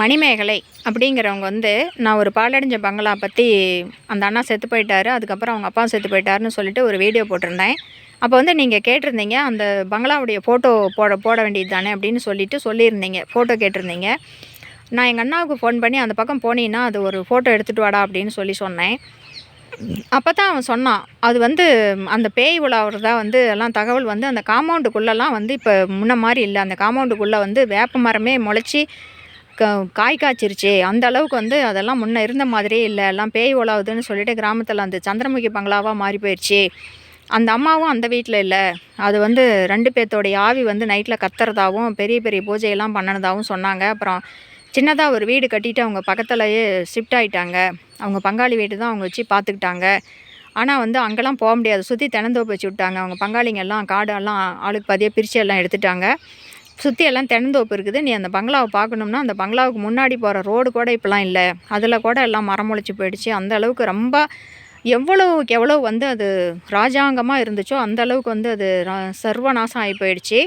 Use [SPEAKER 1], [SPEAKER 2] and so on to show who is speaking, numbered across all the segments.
[SPEAKER 1] மணிமேகலை அப்படிங்கிறவங்க வந்து நான் ஒரு பாலடைஞ்ச பங்களா பற்றி அந்த அண்ணா செத்து போயிட்டாரு அதுக்கப்புறம் அவங்க அப்பா செத்து போயிட்டாருன்னு சொல்லிட்டு ஒரு வீடியோ போட்டிருந்தேன். அப்போ வந்து நீங்கள் கேட்டிருந்தீங்க அந்த பங்களாவுடைய ஃபோட்டோ போட போட வேண்டியது தானே? அப்படின்னு சொல்லிட்டு சொல்லியிருந்தீங்க ஃபோட்டோ கேட்டிருந்தீங்க. நான் எங்கள் அண்ணாவுக்கு ஃபோன் பண்ணி அந்த பக்கம் போனீங்கன்னா அது ஒரு ஃபோட்டோ எடுத்துகிட்டு வாடா அப்படின்னு சொல்லி சொன்னேன். அப்போ தான் அவன் சொன்னான் அது வந்து அந்த பேய் உலாவுறதா வந்து எல்லாம் தகவல் வந்து அந்த காம்பவுண்டுக்குள்ளெல்லாம் வந்து இப்போ முன்ன மாதிரி இல்லை. அந்த காம்பவுண்டுக்குள்ளே வந்து வேப்ப மரமே முளைச்சி காய் காய்ச்சிருச்சு. அந்த அளவுக்கு வந்து அதெல்லாம் முன்ன இருந்த மாதிரியே இல்லை. எல்லாம் பேய் உலாவுதுன்னு சொல்லிட்டு கிராமத்தில் அந்த சந்திரமுகி பங்களாவாக மாறி போயிடுச்சு அந்த அம்மாவும் அந்த வீட்டில் இல்லை. அது வந்து ரெண்டு பேர்த்தோடைய ஆவி வந்து நைட்டில் கத்துறதாகவும் பெரிய பெரிய பூஜையெல்லாம் பண்ணினதாகவும் சொன்னாங்க. அப்புறம் சின்னதாக ஒரு வீடு கட்டிட்டு அவங்க பக்கத்துலேயே ஷிஃப்ட் ஆகிட்டாங்க அவங்க பங்காளி வீடு தான் அவங்க வச்சு பார்த்துக்கிட்டாங்க ஆனால் வந்து அங்கெல்லாம் போக முடியாது. சுற்றி தென்னந்தோப்பு வச்சு விட்டாங்க. அவங்க பங்காளிங்க எல்லாம் காடெல்லாம் ஆளுக்கு பாதியாக பிரித்து எல்லாம் எடுத்துட்டாங்க. சுற்றி எல்லாம் தென்னந்தோப்பு இருக்குது. நீ அந்த பங்களாவை பார்க்கணும்னா அந்த பங்களாவுக்கு முன்னாடி போகிற ரோடு கூட இப்போலாம் இல்லை. அதில் கூட எல்லாம் மரம் முளைச்சி போயிடுச்சு. அந்த அளவுக்கு ரொம்ப எவ்வளோவுக்கு எவ்வளோ வந்து அது ராஜாங்கமாக இருந்துச்சோ அந்த அளவுக்கு வந்து அது ரா- சர்வநாசம் ஆகி போயிடுச்சு.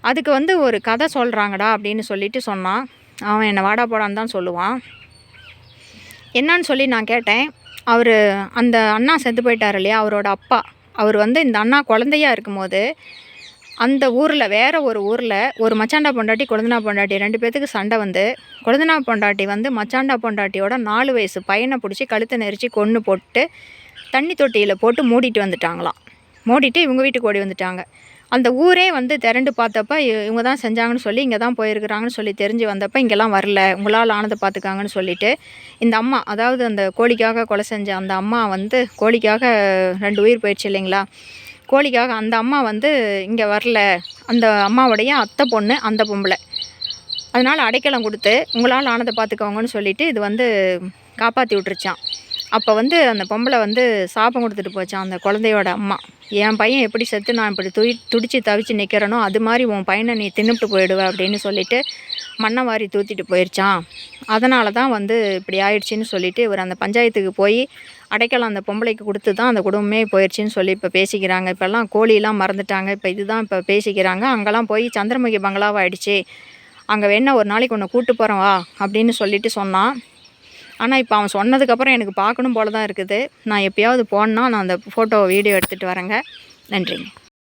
[SPEAKER 1] அதுக்கு வந்து ஒரு கதை சொல்கிறாங்கடா அப்படின்னு சொல்லிட்டு சொன்னான். அவன் என்னை வாடா போடான்னு தான் சொல்லுவான். என்னன்னு சொல்லி நான் கேட்டேன். அவர் அந்த அண்ணா செத்து போயிட்டார் இல்லையா? அவரோட அப்பா. அவர் வந்து இந்த அண்ணா குழந்தையா இருக்கும்போது அந்த ஊரில் வேறு ஒரு ஊரில் ஒரு மச்சாண்டா பொண்டாட்டி கொழுந்தனா பொண்டாட்டி ரெண்டு பேத்துக்கு சண்டை வந்து கொழுந்தனா பொண்டாட்டி வந்து மச்சாண்டா பொண்டாட்டியோட நாலு வயசு பையனை பிடிச்சி கழுத்தை நெரிச்சு கொன்று போட்டு தண்ணி தொட்டியில் போட்டு மூடிட்டு வந்துட்டாங்களாம். மூடிட்டு இவங்க வீட்டுக்கு ஓடி வந்துட்டாங்க. அந்த ஊரே வந்து திரண்டு பார்த்தப்ப இவங்க தான் செஞ்சாங்கன்னு சொல்லி இங்கே தான் போயிருக்கிறாங்கன்னு சொல்லி தெரிஞ்சு வந்தப்போ இங்கெல்லாம் வரல உங்களால் ஆனதை பார்த்துக்காங்கன்னு சொல்லிட்டு இந்த அம்மா அதாவது அந்த கோழிக்காக கொலை செஞ்ச அந்த அம்மா வந்து கோழிக்காக ரெண்டு உயிர் போயிடுச்சு இல்லைங்களா? கோழிக்காக அந்த அம்மா வந்து இங்கே வரல. அந்த அம்மாவுடைய அத்தை பொண்ணு அந்த பொம்பளை. அதனால் அடைக்கலம் கொடுத்து உங்களால் ஆனதை பார்த்துக்கோங்கன்னு சொல்லிட்டு இது வந்து காப்பாற்றி விட்டுருச்சான் அப்போ வந்து அந்த பொம்பளை வந்து சாபம் கொடுத்துட்டு போச்சான் அந்த குழந்தையோட அம்மா? என் பையன் எப்படி செத்து நான் இப்படி துடி துடிச்சு தவிச்சு நிற்கிறனோ அது மாதிரி உன் பையனை நீ தின்னுட்டு போயிடுவ அப்படின்னு சொல்லிட்டு மண்ணை வாரி தூத்திட்டு போயிடுச்சான் அதனால தான் வந்து இப்படி ஆயிடுச்சின்னு சொல்லிட்டு இவர் அந்த பஞ்சாயத்துக்கு போய் அடைக்கலம் அந்த பொம்பளைக்கு கொடுத்து தான் அந்த குடும்பமே போயிடுச்சின்னு சொல்லி இப்போ பேசிக்கிறாங்க. இப்போல்லாம் கோழிலாம் மறந்துட்டாங்க. இப்போ இதுதான் இப்போ பேசிக்கிறாங்க. அங்கெல்லாம் போய் சந்திரமுகி பங்களாவாயிடுச்சு. அங்கே வேணா ஒரு நாளைக்கு ஒன்று கூட்டு போகிறோம் வா அப்படின்னு சொல்லிட்டு சொன்னான். ஆனால் இப்போ அவன் சொன்னதுக்கப்புறம் எனக்கு பார்க்கணும் போல தான் இருக்குது. நான் எப்பயாவது போனால் நான் அந்த ஃபோட்டோ வீடியோ எடுத்துகிட்டு வரேங்க. நன்றிங்க.